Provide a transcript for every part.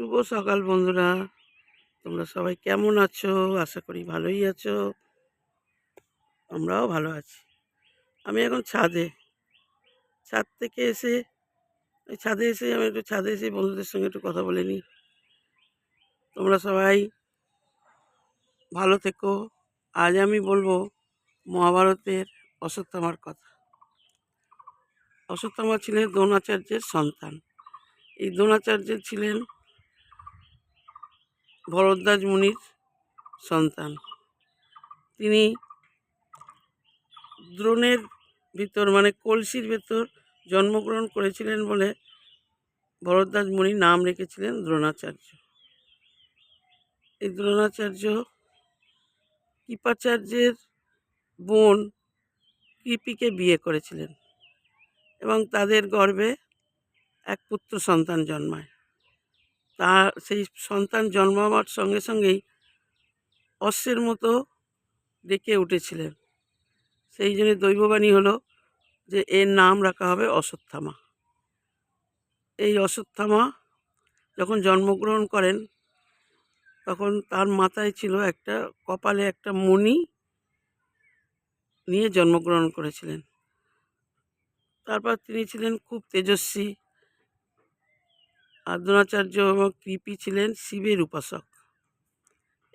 শুভ সকাল বন্ধুরা। তোমরা সবাই কেমন আছো? আশা করি ভালোই আছো। আমরাও ভালো আছি। আমি এখন ছাদে। ছাদ থেকে এসে, ওই ছাদে এসে আমি একটু ছাদে এসে বন্ধুদের সঙ্গে একটু কথা বলে নিই। তোমরা সবাই ভালো থেকো। আজ আমি বলব মহাভারতের অশ্বত্থামার কথা। অশ্বত্থামা ছিলেন দ্রোণাচার্যের সন্তান। এই দ্রোণাচার্য ছিলেন ভরদ্বাজ মুনির সন্তান। তিনি দ্রোণের ভিতর মানে কলসির ভেতর জন্মগ্রহণ করেছিলেন বলে ভরদ্বাজ মুনি নাম রেখেছিলেন দ্রোণাচার্য। এই দ্রোণাচার্য কৃপাচার্যের বোন কৃপিকে বিয়ে করেছিলেন এবং তাদের গর্বে এক পুত্র সন্তান জন্মায়। তা সেই সন্তান জন্মাবার সঙ্গে সঙ্গেই অশ্বের মতো ডেকে উঠেছিলেন। সেই জন্য দৈববাণী হলো যে এর নাম রাখা হবে অশ্বত্থামা। এই অশ্বত্থামা যখন জন্মগ্রহণ করেন, তখন তার মাথায় ছিল একটা কপালে একটা মণি নিয়ে জন্মগ্রহণ করেছিলেন। তারপর তিনি ছিলেন খুব তেজস্বী। আর দ্রোণাচার্য এবং কৃপি ছিলেন শিবের উপাসক।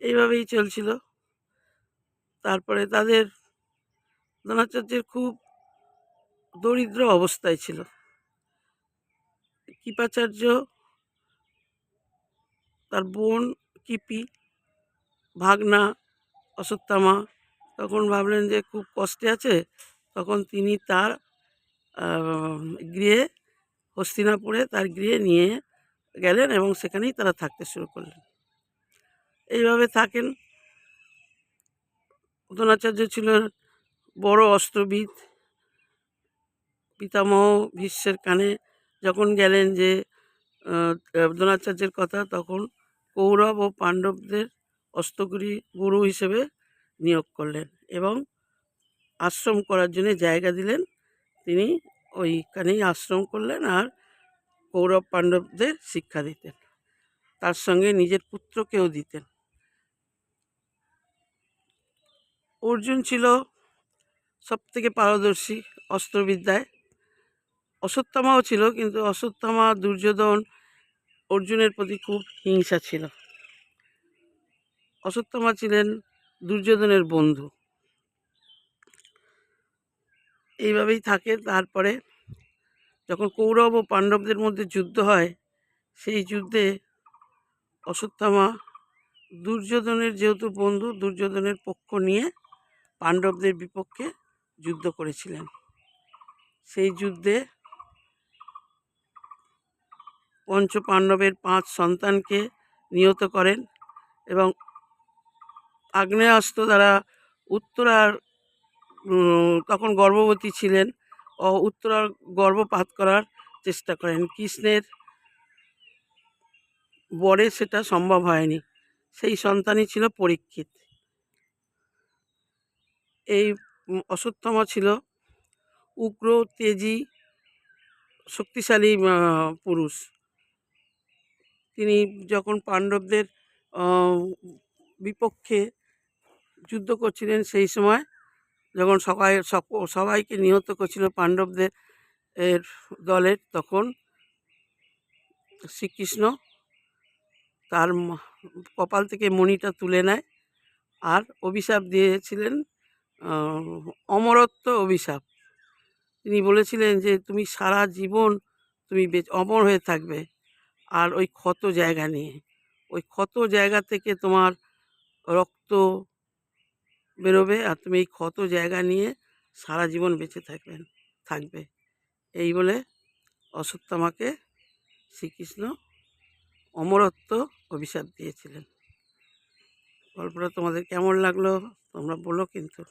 এইভাবেই চলছিল। তারপরে তাদের দ্রোণাচার্যের খুব দরিদ্র অবস্থায় ছিল। কৃপাচার্য, তার বোন কৃপি, ভাগনা, অশ্বত্থামা তখন ভাবলেন যে খুব কষ্টে আছে, তখন তিনি তার গৃহে হস্তিনাপুরে তার গৃহে নিয়ে গেলেন এবং সেখানেই তারা থাকতে শুরু করলেন। এইভাবে থাকেন। দ্রোণাচার্য ছিল বড় অস্ত্রবিদ। পিতামহ ভীষ্মের কানে যখন গেলেন যে দ্রোণাচার্যের কথা, তখন কৌরব ও পাণ্ডবদের অস্ত্রগুরি গুরু হিসেবে নিয়োগ করলেন এবং আশ্রম করার জন্য জায়গা দিলেন। তিনি ওইখানেই আশ্রম করলেন আর কৌরব পাণ্ডবদের শিক্ষা দিতেন। তার সঙ্গে নিজের পুত্রকেও দিতেন। অর্জুন ছিল সব থেকে পারদর্শী অস্ত্রবিদ্যায়। অশ্বত্থামাও ছিল, কিন্তু অশ্বত্থামা, দুর্যোধন, অর্জুনের প্রতি খুব হিংসা ছিল। অশ্বত্থামা ছিলেন দুর্যোধনের বন্ধু। এইভাবেই থাকে, তারপরে যখন কৌরব ও পাণ্ডবদের মধ্যে যুদ্ধ হয়, সেই যুদ্ধে অশ্বত্থামা দুর্যোধনের যেহেতু বন্ধু, দুর্যোধনের পক্ষ নিয়ে পাণ্ডবদের বিপক্ষে যুদ্ধ করেছিলেন। সেই যুদ্ধে পঞ্চ পাণ্ডবের পাঁচ সন্তানকে নিহত করেন এবং আগ্নেয়াস্ত্র দ্বারা উত্তরার তখন গর্ভবতী ছিলেন ও উত্তরার গর্ভপাত করার চেষ্টা করেন। কৃষ্ণের বরে সেটা সম্ভব হয়নি। সেই সন্তানই ছিল পরীক্ষিত। এই অশ্বত্থামা ছিল উগ্র, তেজি, শক্তিশালী পুরুষ। তিনি যখন পাণ্ডবদের বিপক্ষে যুদ্ধ করছিলেন সেই সময় যখন সবাই সবাইকে নিহত করছিল পাণ্ডবদের এর দলের তখন শ্রীকৃষ্ণ তার কপাল থেকে মণিটা তুলে নেয় আর অভিশাপ দিয়েছিলেন অমরত্ব অভিশাপ। তিনি বলেছিলেন যে, তুমি সারা জীবন তুমি অমর হয়ে থাকবে আর ওই ক্ষত জায়গা নিয়ে। ওই ক্ষত জায়গা থেকে তোমার রক্ত বেরোবে আর তুমি এই ক্ষত জায়গা নিয়ে সারা জীবন বেঁচে থাকবেন, থাকবে। এই বলে অশ্বত্থামাকে শ্রীকৃষ্ণ অমরত্ব অভিশাপ দিয়েছিলেন। গল্পটা তোমাদের কেমন লাগল তোমরা বলো কিন্তু।